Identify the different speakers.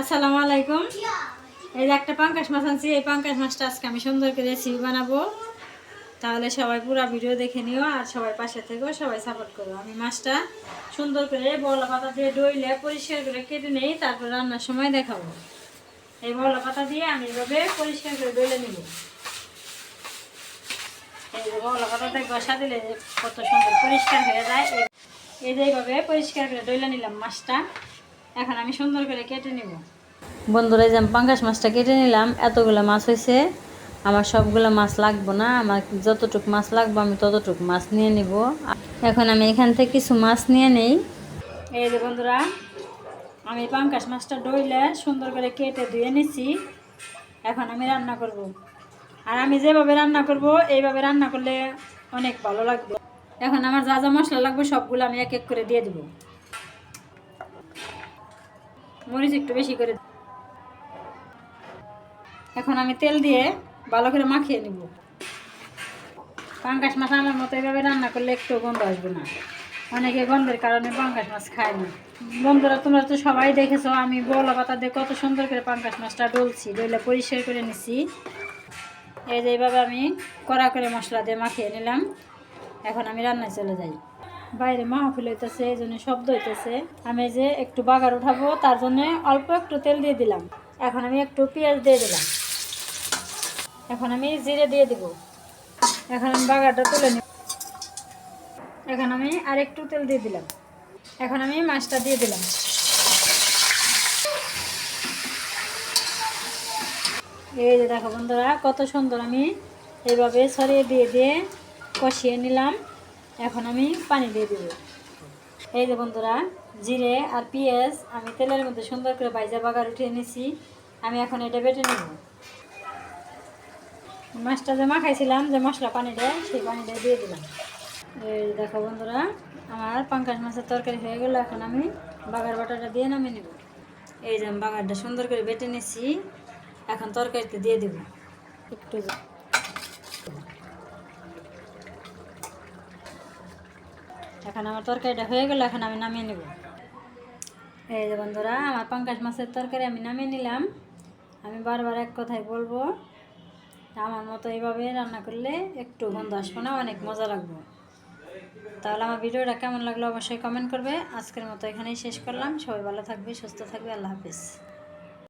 Speaker 1: আসসালামু আলাইকুম। এই যে একটা পাঙ্কাশ মাছ আনছি, এই পাঙ্কাশ মাছটা আজকে আমি সুন্দর করে রেসিপি বানাবো। তাহলে সবাই পুরো ভিডিও দেখে নিও আর সবাই পাশে থেকেও সবাই সাপোর্ট করো। আমি মাছটা সুন্দর করে বলা পাতা দিয়ে ডইলে পরিষ্কার করে কেটে নেই, তারপর রান্নার সময় দেখাবো। এই বলা পাতা দিয়ে আমি এভাবে পরিষ্কার করে ডইলে নিব। এই যে বলা পাতা বসা দিলে কত সুন্দর পরিষ্কার হয়ে যায়। এই যে এইভাবে পরিষ্কার করে ডইলে নিলাম মাছটা। এখন আমি সুন্দর করে কেটে নিব। বন্ধুরা এই যে আমি পাঙ্গাস মাছটা কেটে নিলাম এতগুলো মাছ হয়েছে আমার সবগুলো মাছ লাগবো না আমার যতটুকু মাছ লাগবে আমি ততটুকু মাছ নিয়ে নিব। এখন আমি এখান থেকে কিছু মাছ নিয়ে নেই। এই যে বন্ধুরা আমি পাঙ্কাশ মাছটা ডইলে সুন্দর করে কেটে ধুয়ে নিছি। এখন আমি রান্না করব। আর আমি যেভাবে রান্না করব এইভাবে রান্না করলে অনেক ভালো লাগবে। এখন আমার যা যা মশলা লাগবে সবগুলো আমি এক এক করে দিয়ে দেবো। মরিচ একটু বেশি করে এখন আমি তেল দিয়ে ভালো করে মাখিয়ে নিব। পাঙ্কাশ মাছ আমার মতো এভাবে রান্না করলে একটু গন্ধ আসবে না। অনেকে গন্ধের কারণে পাঙ্কাশ মাছ খায় না। বন্ধুরা, তোমরা তো সবাই দেখেছ, আমি বলা পাতা দিয়ে কত সুন্দর করে পাঙ্কাশ মাছটা ডলছি ডলে পরিষ্কার করে নিছি। এই যে এইভাবে আমি কড়া করে মশলা দিয়ে মাখিয়ে নিলাম। এখন আমি রান্নায় চলে যাই। বাইরে মাহফিল হইতেছে, এই জন্য শব্দ হইতেছে। আমি যে একটু বাগার উঠাবো, তার জন্য অল্প একটু তেল দিয়ে দিলাম। এখন আমি একটু পেঁয়াজ দিয়ে দিলাম। এখন আমি জিরে দিয়ে দিব। এখন আমি বাগারটা তুলে নিব। এখন আমি আর একটু তেল দিয়ে দিলাম। এখন আমি মাছটা দিয়ে দিলাম। এই যে দেখো বন্ধুরা, কত সুন্দর আমি এইভাবে ছড়িয়ে দিয়ে দিয়ে কষিয়ে নিলাম। এখন আমি পানি দিয়ে দিব। এই যে বন্ধুরা, জিরে আর পেঁয়াজ আমি তেলের মধ্যে সুন্দর করে বাইজা বাগার উঠিয়ে নিছি। আমি এখন এটা বেটে নেব। মাছটা যে মাখাইছিলাম, যে মশলা পানিটা, সেই পানিটা দিয়ে দিলাম। এই দেখো বন্ধুরা, আমার পাঙ্কাশ মাছের তরকারি হয়ে গেল। এখন আমি বাগার বাটাটা দিয়ে নামিয়ে নেব। এই যে বাগারটা সুন্দর করে বেটে নিছি। এখন তরকারিতে দিয়ে দেব। একটু এখন আমার তরকারিটা হয়ে গেল, এখন আমি নামিয়ে নেব। এই যে বন্ধুরা, আমার পাঙ্কাশ মাছের তরকারি আমি নামিয়ে নিলাম। আমি বারবার এক কথাই বলব, আমার মতো এইভাবে রান্না করলে একটু গন্ধ আসবে না, অনেক মজা লাগবে। তাহলে আমার ভিডিওটা কেমন লাগল অবশ্যই কমেন্ট করবে। আজকের মতো এখানেই শেষ করলাম। সবাই ভালো থাকবে, সুস্থ থাকবে, আল্লাহ হাফিজ।